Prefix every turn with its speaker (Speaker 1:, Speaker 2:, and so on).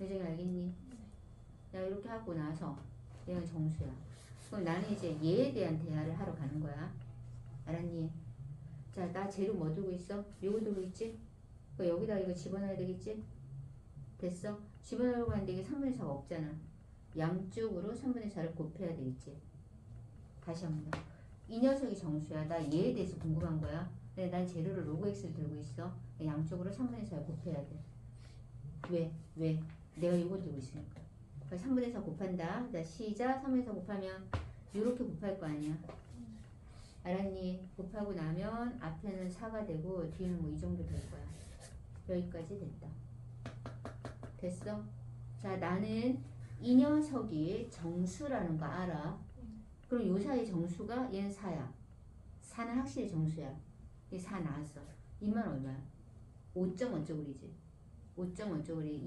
Speaker 1: 여정이 알겠니? 나 이렇게 하고 나서 얘는 정수야. 그럼 나는 이제 얘에 대한 대화를 하러 가는 거야. 알았니? 자, 나 재료 뭐 들고 있어? 요거 들고 있지? 그 여기다 이거 집어넣어야 되겠지? 됐어? 집어넣으려고 하는데 이게 3분의 4가 없잖아. 양쪽으로 3분의 4를 곱해야 되겠지? 다시 한 번. 이 녀석이 정수야. 나 얘에 대해서 궁금한 거야. 근데 난 재료를 로그 x를 들고 있어. 양쪽으로 3분의 4를 곱해야 돼. 왜? 왜? 내가 이걸 들고 있으니까. 그러니까 3분의 4 곱한다. 자, 시작. 3분의 4 곱하면 이렇게 곱할 거 아니야. 알았니? 곱하고 나면 앞에는 4가 되고 뒤는 뭐 이 정도 될 거야. 여기까지 됐다. 됐어? 자, 나는 이 녀석이 정수라는 거 알아. 그럼 요 사이 정수가 얘는 4야. 4는 확실히 정수야. 이게 4 나왔어. 이만 얼마야? 5점 어쩌고리지? 5점 어쩌고리